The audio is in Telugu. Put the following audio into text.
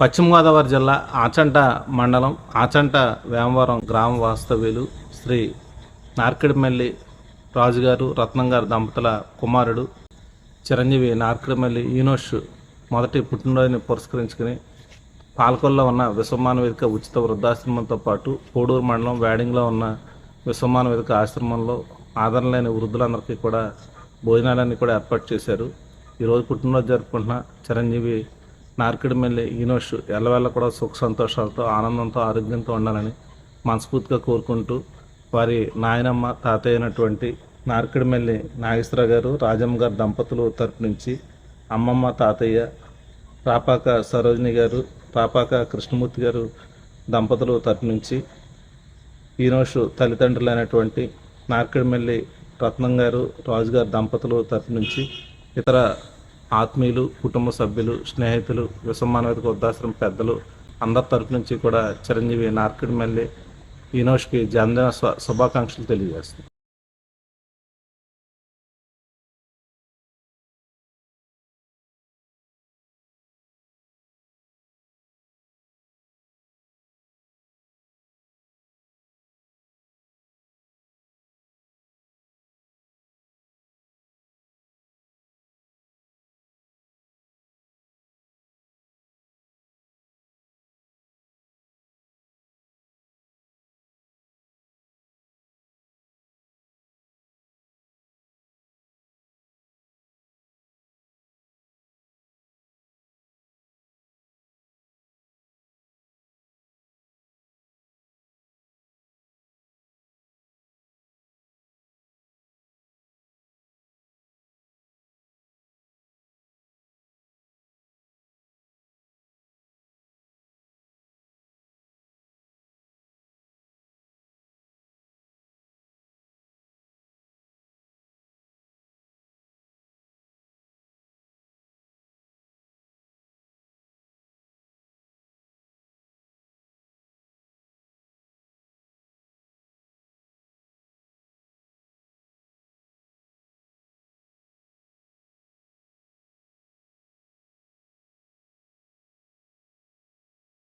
పశ్చిమ గోదావరి జిల్లా ఆచంట మండలం ఆచంట వేమవరం గ్రామ వాస్తవ్యులు శ్రీ నార్కిడిమల్లి రాజుగారు రత్నం గారు దంపతుల కుమారుడు చిరంజీవి నార్కిడిమల్లి ఈనోష్ మొదటి పుట్టినరోజుని పురస్కరించుకుని పాలకొల్లో ఉన్న విశ్వమాన వేదిక ఉచిత వృద్ధాశ్రమంతో పాటు కోడూరు మండలం వేడింగ్లో ఉన్న విశ్వమాన వేదిక ఆశ్రమంలో ఆదరణ లేని వృద్ధులందరికీ కూడా భోజనాలన్నీ కూడా ఏర్పాటు చేశారు. ఈరోజు పుట్టినరోజు జరుపుకుంటున్న చిరంజీవి నార్కిడిమెల్లి ఈనోష్ ఎల్లవేళ కూడా సుఖ సంతోషాలతో ఆనందంతో ఆరోగ్యంతో ఉండాలని మనస్ఫూర్తిగా కోరుకుంటూ వారి నాయనమ్మ తాతయ్య అయినటువంటి నార్కిడిమెల్లి నాగేశ్వర గారు రాజమ్మ గారు దంపతులు తరపు నుంచి అమ్మమ్మ తాతయ్య రాపాక సరోజిని గారు రాపాక కృష్ణమూర్తి గారు దంపతులు తరపు నుంచి ఈనోషు తల్లిదండ్రులైనటువంటి నార్కిడిమెల్లి రత్నం గారు రాజు గారు దంపతులు తరపు నుంచి ఇతర ఆత్మీయులు కుటుంబ సభ్యులు స్నేహితులు విశ్వమానవేదిక వృద్ధాశ్రమం పెద్దలు అందరి తరపు నుంచి కూడా చిరంజీవి నార్కిడిమెల్లి ఈనోష్కి జన్మదిన శుభాకాంక్షలు తెలియజేస్తుంది